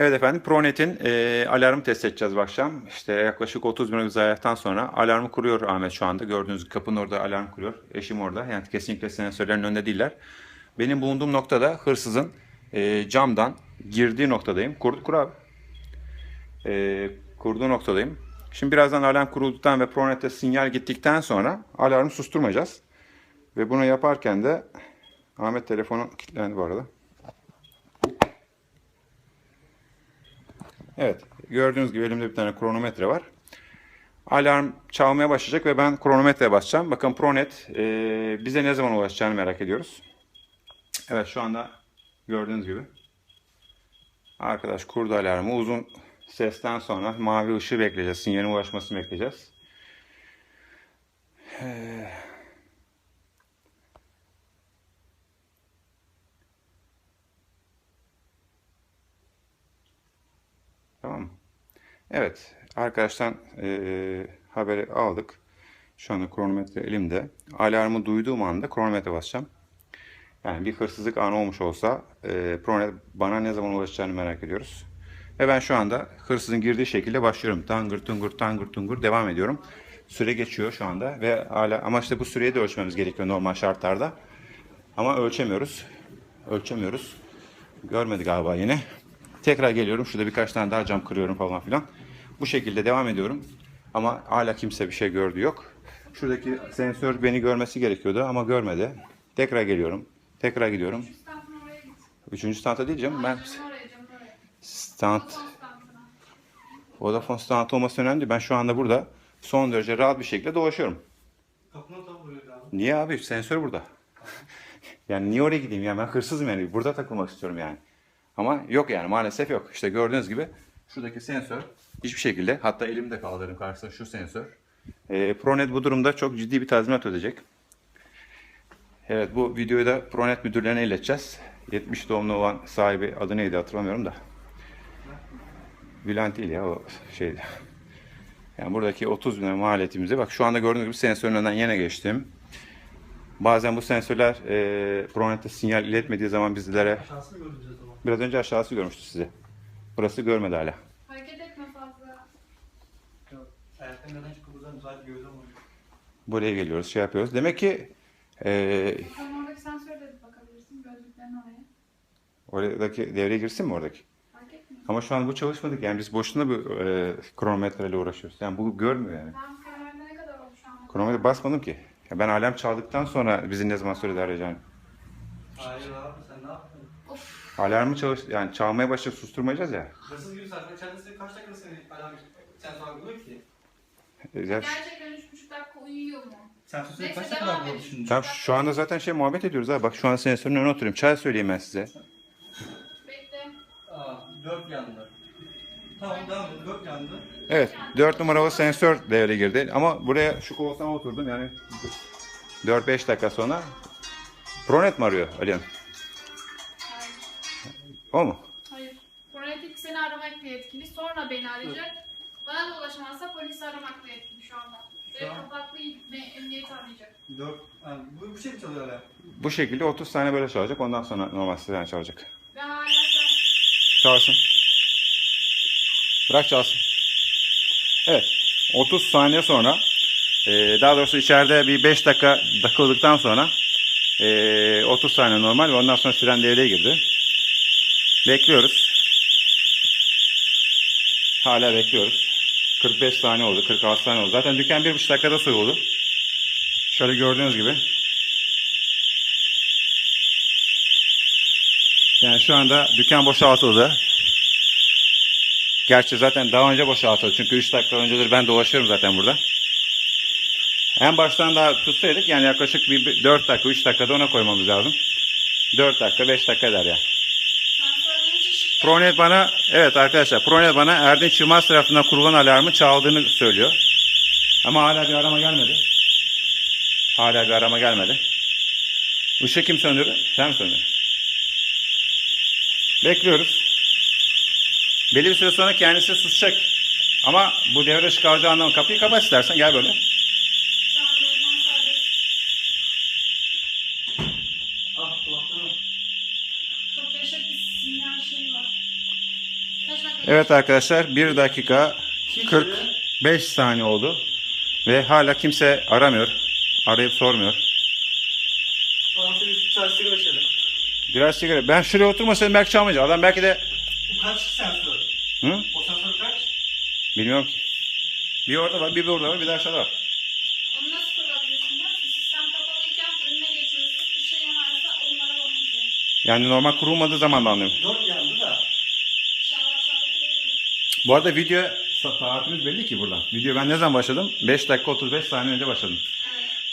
Evet efendim Pronet'in e, alarmı test edeceğiz bu akşam. İşte yaklaşık 30 bin zayiattan sonra alarmı kuruyor Ahmet şu anda. Gördüğünüz kapının orada alarm kuruyor. Eşim orada. Yani kesinlikle sensörlerin önünde değiller. Benim bulunduğum noktada hırsızın e, camdan girdiği noktadayım. Kur, kur abi. E, kurduğu noktadayım. Şimdi birazdan alarm kurulduktan ve Pronet'te sinyal gittikten sonra alarmı susturmayacağız. Ve bunu yaparken de Ahmet telefonu kilitlendi bu arada. Evet, gördüğünüz gibi elimde bir tane kronometre var. Alarm çalmaya başlayacak ve ben kronometreye basacağım. Bakın Pronet e, bize ne zaman ulaşacağını merak ediyoruz. Evet, şu anda gördüğünüz gibi. Arkadaş kurdu alarmı. Uzun sesten sonra mavi ışığı bekleyeceğiz. Sinyalin ulaşmasını bekleyeceğiz. Ee, Tamam mı? Evet. Arkadaştan eee, haberi aldık. Şu anda kronometre elimde. Alarmı duyduğum anda kronometre basacağım. Yani bir hırsızlık anı olmuş olsa Pronet bana ne zaman ulaşacağını merak ediyoruz. Ve ben şu anda hırsızın girdiği şekilde başlıyorum. Tangır tungur tangır tungur devam ediyorum. Süre geçiyor şu anda ve hala ama bu süreyi de ölçmemiz gerekiyor normal şartlarda. Ama ölçemiyoruz. Ölçemiyoruz. Görmedi galiba yine. Tekrar geliyorum. Şurada birkaç tane daha cam kırıyorum falan filan. Bu şekilde devam ediyorum. Ama hala kimse bir şey gördü yok. Şuradaki sensör beni görmesi gerekiyordu ama görmedi. Tekrar geliyorum. Tekrar gidiyorum. Standın oraya git. Üçüncü standa değil canım. Ben stand. Vodafone stand olması önemli değil. Ben şu anda burada son derece rahat bir şekilde dolaşıyorum. Niye abi? Sensör burada. yani niye oraya gideyim ya? Ben hırsızım yani. Burada takılmak istiyorum yani. Ama yok yani maalesef yok. İşte gördüğünüz gibi şuradaki sensör hiçbir şekilde hatta elimde kaldırdım karşısında şu sensör. Ee, Pronet bu durumda çok ciddi bir tazminat ödeyecek. Evet bu videoyu da Pronet müdürlerine ileteceğiz. 70 doğumlu olan sahibi adı neydi hatırlamıyorum da. Bülent değil ya o şeydi. Yani buradaki 30 bin lira maliyetimizi bak şu anda gördüğünüz gibi sensörün önünden yine geçtim. Bazen bu sensörler e, Pronet'te sinyal iletmediği zaman bizlere Aşağısını göreceğiz o zaman. biraz önce aşağısı görmüştü sizi. Burası görmedi hala. Hareket etme fazla. Yok. Ayaktan neden çıkıp sadece oluyor. Buraya geliyoruz, şey yapıyoruz. Demek ki e, Sen oradaki sensöre de bakabilirsin. Gözlüklerin oraya. oradaki devreye girsin mi oradaki? Fark etmiyor. Ama şu an bu çalışmadık. Yani biz boşuna bu e, kronometreyle uğraşıyoruz. Yani bu görmüyor yani. Tam kararında ne kadar oldu şu anda? Kronometre basmadım ki. Ya ben alarm çaldıktan sonra bizi ne zaman söyledi arayacağını. Hayır abi sen ne yaptın? Alarmı çalış yani çalmaya başlayıp susturmayacağız ya. Hırsız gibi zaten kendisi kaç dakika seni alarm sen sonra algılıyor ki? E, ya Gerçekten üç buçuk dakika uyuyor mu? Sen Neyse, kaç dakika devam algıladı edin. şimdi? Tamam şu anda zaten şey muhabbet ediyoruz ha. Bak şu an sensörün önüne oturuyorum. Çay söyleyeyim ben size. Bekle. Aa, dört yandı. Tamam devam. Dört yandı. Evet 4 numaralı sensör devreye girdi. Ama buraya şu koltuğa oturdum yani 4-5 dakika sonra Pronet mi arıyor Alihan? Hayır. O mu? Hayır. Fonetik seni aramakla yetkili. Sonra beni arayacak. Bana da ulaşamazsa polisi aramakla yetkili şu anda. Ve Tamam. kapaklı ve emniyeti arayacak. Dört. Yani bu, bu şey mi çalıyor hala? Bu şekilde 30 tane böyle çalacak. Ondan sonra normal siren çalacak. Ve hala sen Çalsın. Bırak çalsın. Evet. 30 saniye sonra e, daha doğrusu içeride bir 5 dakika takıldıktan sonra e, 30 saniye normal ve ondan sonra siren devreye girdi. Bekliyoruz. Hala bekliyoruz. 45 saniye oldu, 46 saniye oldu. Zaten dükkan 1,5 dakikada soyuldu. Şöyle gördüğünüz gibi. Yani şu anda dükkan boşaltıldı. Gerçi zaten daha önce boşaltıldı. Çünkü 3 dakika öncedir ben dolaşıyorum zaten burada. En baştan daha tutsaydık yani yaklaşık bir 4 dakika 3 dakikada ona koymamız lazım. 4 dakika 5 dakika eder ya. Pronet bana evet arkadaşlar Pronet bana Erdinç Yılmaz tarafından kurulan alarmı çaldığını söylüyor. Ama hala bir arama gelmedi. Hala bir arama gelmedi. Işığı kim söndürdü? Sen mi söndürdün? Bekliyoruz. Belli bir süre sonra kendisi susacak. Ama bu devre dışı kalacağı anlamı kapıyı kapat istersen gel böyle. Şu an lojman serbest. Ah kulaklarım. Çok yaşa bir sinyal şeyi var. Kaç Evet arkadaşlar 1 dakika Kimse 45 saniye oldu. Ve hala kimse aramıyor. Arayıp sormuyor. Bir. Biraz sigara. Ben şuraya oturmasaydım belki çalmayacak. Adam belki de... Bu kaç sensör? Hı? O sensör kaç? Bilmiyorum ki. Bir orada var, bir orada var, bir de aşağıda var. Onu nasıl kurabilirsin biliyor musun? Sistem kapalıyken önüne geçiyorsun. Işığı yanarsa onlara bakıyor. Yani normal kurulmadığı zaman da anlıyorum. Dört yandı da. İnşallah aşağıda kurabilir. Bu arada video sa- saatimiz belli ki burada. Video ben ne zaman başladım? 5 dakika 35 saniye önce başladım.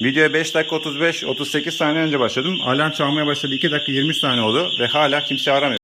Videoya 5 dakika 35 38 saniye önce başladım. Alarm çalmaya başladı. 2 dakika 23 saniye oldu ve hala kimse aramıyor.